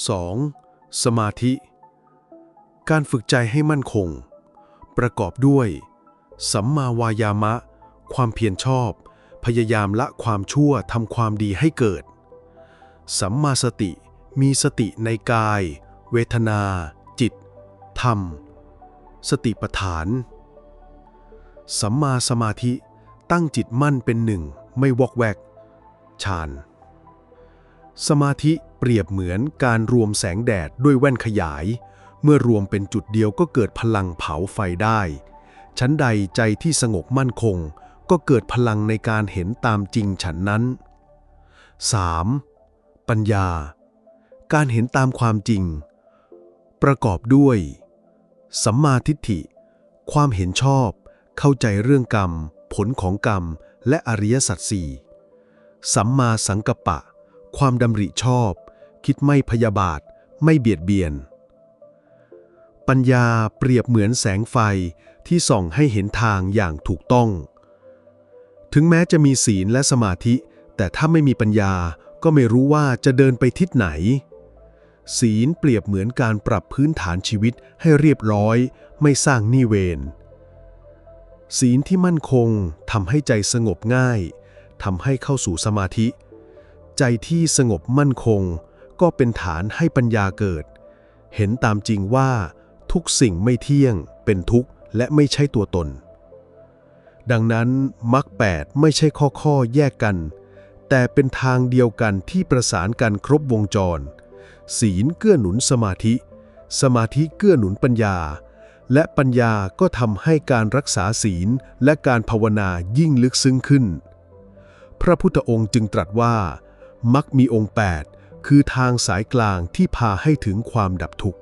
2. สมาธิ การฝึกใจให้มั่นคง ประกอบด้วย สัมมาวายามะ ความเพียรชอบ พยายามละความชั่วทำความดีให้เกิด สัมมาสติ มีสติในกาย เวทนา จิต ธรรม สติปัฏฐาน สัมมาสมาธิ ตั้งจิตมั่นเป็นหนึ่ง ไม่วอกแวก ฌาน สมาธิเปรียบเหมือนการรวมแสงแดดด้วยแว่นขยาย เมื่อรวมเป็นจุดเดียวก็เกิดพลังเผาไฟได้ ชั้นใดใจที่สงบมั่นคง ก็เกิดพลังในการเห็นตามจริงฉันนั้น 3. ปัญญา การเห็นตามความจริง ประกอบด้วย สัมมาทิฏฐิ ความเห็นชอบ เข้าใจเรื่องกรรม ผลของกรรม และอริยสัจสี่สัมมาสังกัปปะ ความดำริชอบ คิดไม่พยาบาท ไม่เบียดเบียน ปัญญาเปรียบเหมือนแสงไฟที่ส่องให้เห็นทางอย่างถูกต้อง ถึงแม้จะมีศีลและสมาธิ แต่ถ้าไม่มีปัญญาก็ไม่รู้ว่าจะเดินไปทิศไหน ศีลเปรียบเหมือนการปรับพื้นฐานชีวิตให้เรียบร้อย ไม่สร้างนิเวรศีลที่มั่นคงทำให้ใจสงบง่ายทำให้เข้าสู่สมาธิ ใจที่สงบมั่นคง ก็เป็นฐานให้ปัญญาเกิด เห็นตามจริงว่า ทุกสิ่งไม่เที่ยง เป็นทุกข์และไม่ใช่ตัวตน ดังนั้นมรรคแปดไม่ใช่ข้อข้อแยกกัน แต่เป็นทางเดียวกันที่ประสานกันครบวงจร ศีลเกื้อหนุนสมาธิ สมาธิเกื้อหนุนปัญญา และปัญญาก็ทำให้การรักษาศีลและการภาวนายิ่งลึกซึ้งขึ้นพระพุทธองค์จึงตรัสว่า มักมีองค์ 8 คือทางสายกลางที่พาให้ถึงความดับทุกข์